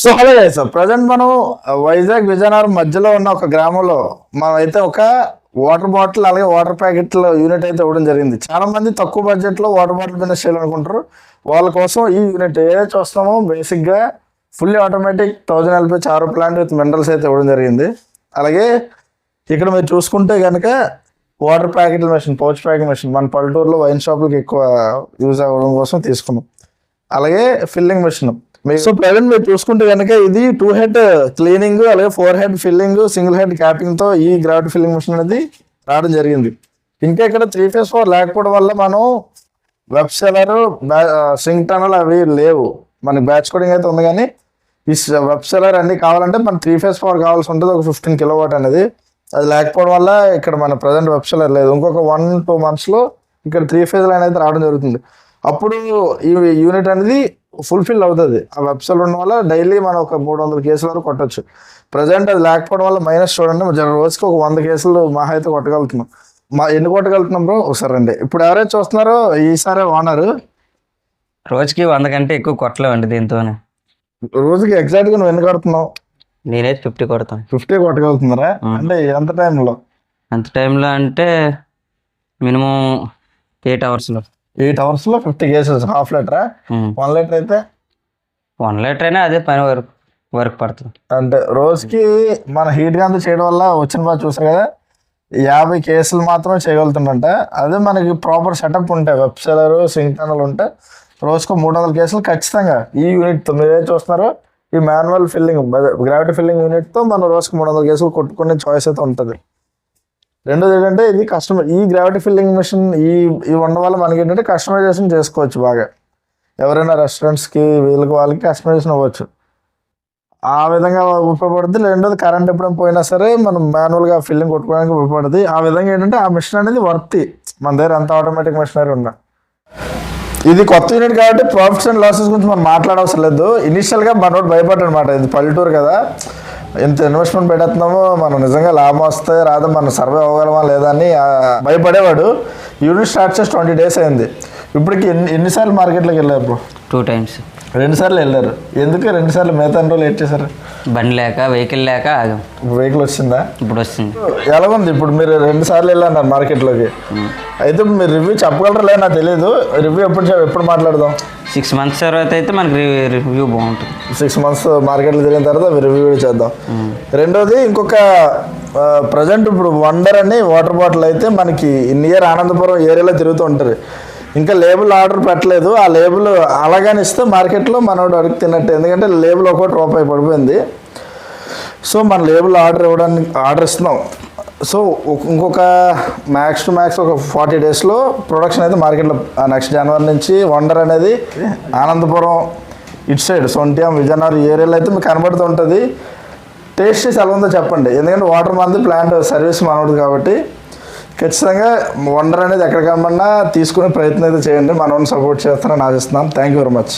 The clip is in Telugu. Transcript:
సో అలాగే సార్ ప్రజెంట్ మనం uh, వైజాగ్ విజయనగరం మధ్యలో ఉన్న ఒక గ్రామంలో మనం అయితే ఒక వాటర్ బాటిల్ అలాగే వాటర్ ప్యాకెట్ల యూనిట్ అయితే ఇవ్వడం జరిగింది. చాలా మంది తక్కువ బడ్జెట్లో వాటర్ బాటిల్ బిజినెస్ చేయాలనుకుంటారు. వాళ్ళ కోసం ఈ యూనిట్ ఏదైతే చూస్తామో బేసిక్గా ఫుల్లీ ఆటోమేటిక్ థౌజండ్ ఎల్పీ చారు ప్లాంట్ విత్ మినరల్స్ అయితే ఇవ్వడం జరిగింది. అలాగే ఇక్కడ మీరు చూసుకుంటే కనుక వాటర్ ప్యాకెట్ల మెషిన్ పౌచ్ ప్యాకెట్ మెషిన్ మన పల్లెటూరులో వైన్ షాపులకు ఎక్కువ యూజ్ అవ్వడం కోసం తీసుకున్నాం. అలాగే ఫిల్లింగ్ మెషిన్ సో ప్రజెంట్ మీరు చూసుకుంటే కనుక ఇది టూ హెడ్ క్లీనింగ్ అలాగే four head filling single head క్యాపింగ్తో ఈ గ్రావిటీ ఫిల్లింగ్ మిషన్ అనేది రావడం జరిగింది. ఇంకా ఇక్కడ త్రీ ఫేస్ ఫోర్ లేకపోవడం వల్ల మనం వెబ్ సెలర్ సింక్ టనల్ అవి లేవు. మనకి బ్యాచ్ కోడింగ్ అయితే ఉంది కానీ ఈ వెబ్ సెలర్ అన్ని కావాలంటే మన త్రీ ఫేస్ పవర్ కావాల్సి ఉంటుంది. ఒక ఫిఫ్టీన్ కిలో వాట్ అనేది. అది లేకపోవడం వల్ల ఇక్కడ మన ప్రజెంట్ వెబ్ సెలర్ లేదు. ఇంకొక వన్ టూ మంత్స్లో ఇక్కడ త్రీ ఫేజ్ లైన్ అయితే రావడం జరుగుతుంది. అప్పుడు ఈ యూనిట్ అనేది ఫుల్ఫిల్ అవుతుంది. ఆ వెబ్ సెలర్ ఉండడం వల్ల డైలీ మనం ఒక మూడు వందల కేసుల వరకు కొట్టచ్చు. ప్రజెంట్ అది లేకపోవడం వల్ల మైనస్ చూడండి జర రోజుకి ఒక వంద కేసులు మహా అయితే కొట్టగలుగుతున్నాం. మా ఎన్ని కొట్టగలుగుతున్నాం బ్రో ఒకసారి రండి. ఇప్పుడు ఎవరైతే చూస్తున్నారో ఈసారి ఓనర్. రోజుకి వంద కంటే ఎక్కువ కొట్టలేమండి దీంతోనే. రోజుకి ఎగ్జాక్ట్గా నువ్వు ఎన్ని కొడుతున్నావు? నేనైతే ఫిఫ్టీ కొడతాను. ఫిఫ్టీ కొట్టగలుగుతున్నారా? అంటే ఎంత టైంలో అంత టైంలో అంటే మినిమం ఎయిట్ అవర్స్లో ఎయిట్ అవర్స్లో ఫిఫ్టీ కేసెస్ హాఫ్ లీటరా వన్ లీటర్ అయితే? వన్ లీటర్ అయినా అదే పని వర్క్ వర్క్ పడుతుంది. అంటే రోజుకి మన హీట్గా అంతా చేయడం వల్ల వచ్చిన బాగా చూసారు కదా యాభై కేసులు మాత్రమే చేయగలుగుతుందంట అదే మనకి ప్రాపర్ సెటప్ ఉంటాయి వెబ్ సెలర్ సింక్ టనల్ ఉంటే రోజుకు మూడు వందల కేసులు ఖచ్చితంగా ఈ యూనిట్ మీరు ఏం చూస్తున్నారో? ఈ మాన్యువల్ ఫిల్లింగ్ గ్రావిటీ ఫిల్లింగ్ యూనిట్తో మనం రోజుకు మూడు వందల కేసులు కొట్టుకునే చాయిస్ అయితే ఉంటుంది. రెండోది ఏంటంటే ఇది కస్టమర్ ఈ గ్రావిటీ ఫిల్లింగ్ మిషన్ ఈ ఇవి ఉండడం వల్ల మనకి ఏంటంటే కస్టమైజేషన్ చేసుకోవచ్చు బాగా. ఎవరైనా రెస్టారెంట్స్కి వీళ్ళకి వాళ్ళకి కస్టమైజేషన్ అవ్వచ్చు. ఆ విధంగా ఉపయోగపడుతుంది రెండోది కరెంట్ ఎప్పుడైనా పోయినా సరే మనం మాన్యువల్గా ఫిల్లింగ్ కొట్టుకోవడానికి ఉపయోగపడుతుంది ఆ విధంగా ఏంటంటే ఆ మిషన్ అనేది వర్తి మన దగ్గర అంత ఆటోమేటిక్ మిషనరీ ఉన్నా ఇది కొత్త యూనిట్ కాబట్టి ప్రాఫిట్స్ అండ్ లాసెస్ గురించి మనం మాట్లాడవసరం లేదు. ఇనిషియల్గా మనోడు భయపడ్డాడు అనమాట ఇది పల్లెటూరు కదా. ఎంత ఇన్వెస్ట్మెంట్ పెడుతున్నామో మనం నిజంగా లాభం వస్తే రాదా మనం సర్వే అవ్వగలమా లేదా అని భయపడేవాడు. యూనిట్ స్టార్ట్ చేసి ట్వంటీ డేస్ అయింది. ఇప్పటికి ఎన్ని ఎన్నిసార్లు మార్కెట్లోకి వెళ్ళారు బ్రో? టూ టైమ్స్ రెండు సార్లు వెళ్ళారు. ఎందుకు రెండు సార్లు మిగతా రోజులు లేట్ చేశారు? బండి లేక వెహికల్ లేక ఆగాం. వెహికల్ వచ్చిందా? ఇప్పుడు వస్తుంది ఎలా ఉంది? ఇప్పుడు మీరు రెండు సార్లు వెళ్ళన్నారు మార్కెట్లోకి. అయితే మీరు రివ్యూ చెప్పగలరా? లేదా నాకు తెలియదు రివ్యూ ఎప్పుడు ఎప్పుడు మాట్లాడదాం? సిక్స్ మంత్స్ తర్వాత అయితే మనకి రివ్యూ బాగుంటుంది. సిక్స్ మంత్స్ మార్కెట్లో తిరిగిన తర్వాత రివ్యూ చేద్దాం. రెండోది ఇంకొక ప్రజెంట్ ఇప్పుడు వండర్ అని వాటర్ బాటిల్ అయితే మనకి నియర్ ఆనందపురం ఏరియాలో తిరుగుతూ ఉంటారు ఇంకా లేబుల్ ఆర్డర్ పెట్టలేదు. ఆ లేబుల్ అలాగని ఇస్తే మార్కెట్లో మనోడు అడుగు తిన్నట్టు ఎందుకంటే లేబుల్ ఒకటి రూపాయి పడిపోయింది. సో మన లేబుల్ ఆర్డర్ ఇవ్వడానికి ఆర్డర్ ఇస్తున్నాం. సో ఇంకొక మ్యాక్స్ టు మ్యాక్స్ ఒక ఫార్టీ డేస్లో ప్రొడక్షన్ అయితే మార్కెట్లో నెక్స్ట్ జనవరి నుంచి వండర్ అనేది ఆనందపురం ఇటు సైడ్ సొంట్యాం విజయనగరం ఏరియాలో అయితే మీకు కనబడుతూ ఉంటుంది. టేస్ట్ చేసి ఎలా ఉందో చెప్పండి. ఎందుకంటే వాటర్ మంది ప్లాంట్ సర్వీస్ మనోడు కాబట్టి. ఖచ్చితంగా వండర్ అనేది ఎక్కడ కనబడినా తీసుకునే ప్రయత్నం అయితే చేయండి. మనోడిని సపోర్ట్ చేస్తారని ఆశిస్తున్నాం. Thank you very much